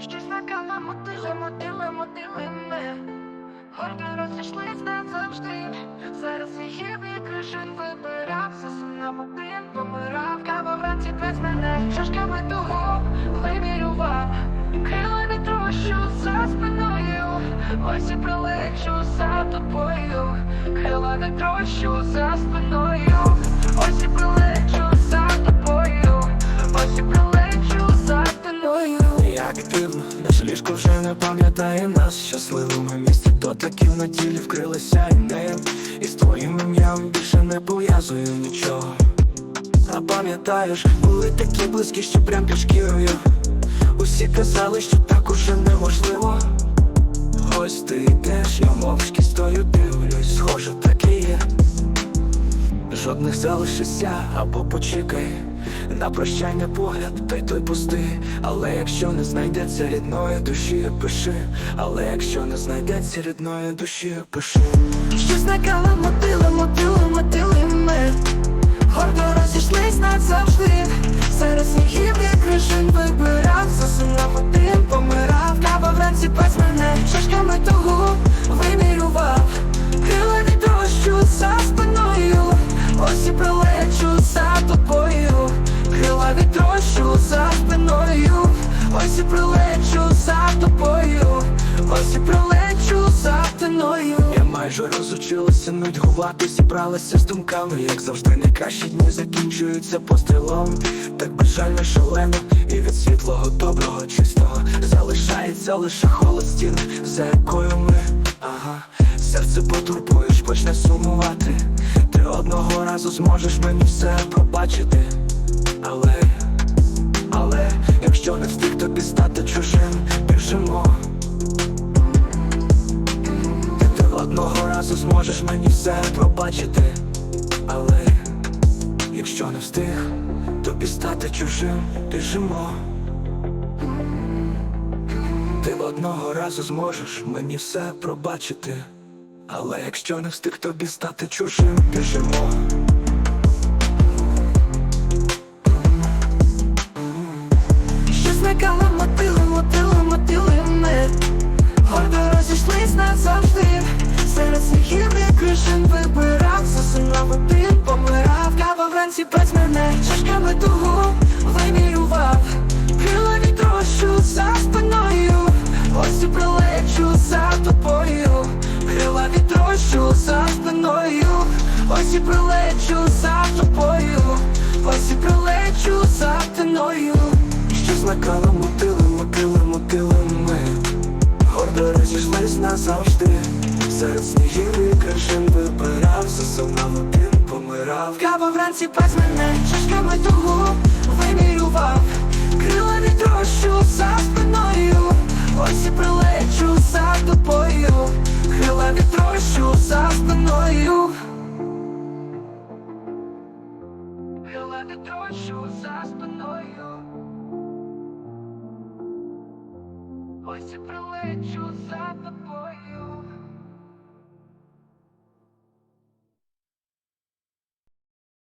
Щось накала мотили, мотили, мотили ми Горки розійшлись назавжди Зараз її кришин вибирав. Засунув один, помирав. Кава вранці без мене. Шашками того вимірював. Крила вітрощу за спиною. Ось і прилечу за тобою. Крила вітрощу за спиною. Ось і прилечу за тобою. Ось і прилечу вже не пам'ятає нас. Щасливими місці то таки на тілі вкрилися ідеєм І з твоїм ім'ям більше не пов'язую нічого. А пам'ятаєш, були такі близькі, що прям під Усі казали, що так уже неможливо. Ось ти йдеш, я мовчки стою, дивлюсь, схоже, так і є Жодних залишися або почекай. На прощання погляд, та й той пустий Але якщо не знайдеться рідної душі, пиши. Але якщо не знайдеться рідної душі, пиши. Щось накала мотили, мотили, мотили ми. Гордо розійшлись назавжди. Серед снігів і кришин вибирав Засунув один, помирав. Кава вранці без Ось і прилечу за тобою. Ось і прилечу за спиною Я майже розучилася нудьгувати, зібралася з думками, як завжди найкращі дні закінчуються пострілом. Так бажально шалено, і від світлого, доброго, чистого залишається лише холод стін, за якою ми, ага, серце потурбуєш, почне сумувати. Ти одного разу зможеш мені все пробачити, але, але, якщо не встиг тобі стати чужим, біжимо. Ти одного разу зможеш мені все пробачити, але якщо не встиг, тобі стати чужим, біжимо. Ти одного разу зможеш мені все пробачити, але якщо не встиг тобі стати чужим, біжимо. Вранці без мене Шашками того вимірював. Крила від дощу за спиною. Ось і прилечу за тобою. Крила від дощу за спиною. Ось і прилечу за тобою. Ось і прилечу за спиною Щось накала мотили, мотили, мотили ми? Гордо розійшлись назавжди. Серед снігів Кава вранці без мене Шашками того вимірював. Крила від дощу за спиною Ось і прилечу за тобою. Крила від дощу за спиною. Крила за спиною. Ось прилечу за тобою